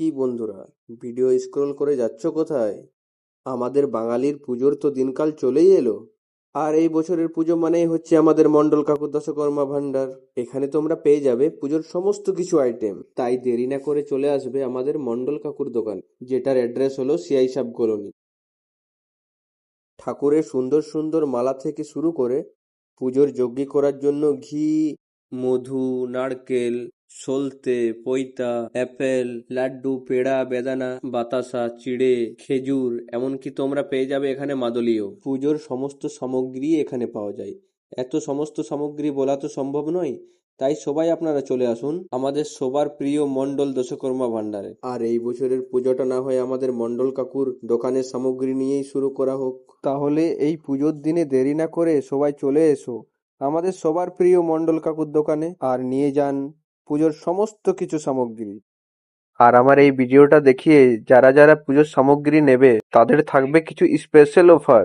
কি বন্ধুরা? Video scroll করে যাচ্ছ কোথায়? আমাদের বাঙালির পুজোর তো দিনকাল চলেই এলো। আর এই বছরের পুজো মানেই হচ্ছে আমাদের মণ্ডল কাকুর দশকর্মা ভাণ্ডার। এখানে তোমরা পেয়ে যাবে পুজোর সমস্ত কিছু আইটেম তাই দেরি না করে চলে আসবে আমাদের মণ্ডল কাকুর দোকান, যেটার অ্যাড্রেস হলো সিআই সাব কলোনি। ঠাকুরের সুন্দর সুন্দর মালা থেকে শুরু করে পুজোর যজ্ঞি করার জন্য ঘি, মধু, নারকেল সলতে পৈতা অ্যাপেল, লাড্ডু, পেড়া, বেদানা, বাতাসা, চিড়ে, খেজুর, এমনকি তোমরা পেয়ে যাবে এখানে মাদলীয়। পুজোর সমস্ত সামগ্রী এখানে পাওয়া যায়। এত সমস্ত সামগ্রী বলা তো সম্ভব নয়, তাই সবাই আপনারা চলে আসুন আমাদের সবার প্রিয় মণ্ডল দশকর্মা ভাণ্ডারে। আর এই বছরের পুজোটা না হয় আমাদের মণ্ডল কাকুর দোকানের সামগ্রী নিয়েই শুরু করা হোক। তাহলে এই পুজোর দিনে দেরি না করে সবাই চলে এসো আমাদের সবার প্রিয় মণ্ডল কাকুর দোকানে, আর নিয়ে যান পুজোর সমস্ত কিছু সামগ্রী। আর আমার এই ভিডিওটা দেখিয়ে যারা যারা পুজোর সামগ্রী নেবে, তাদের থাকবে কিছু স্পেশাল অফার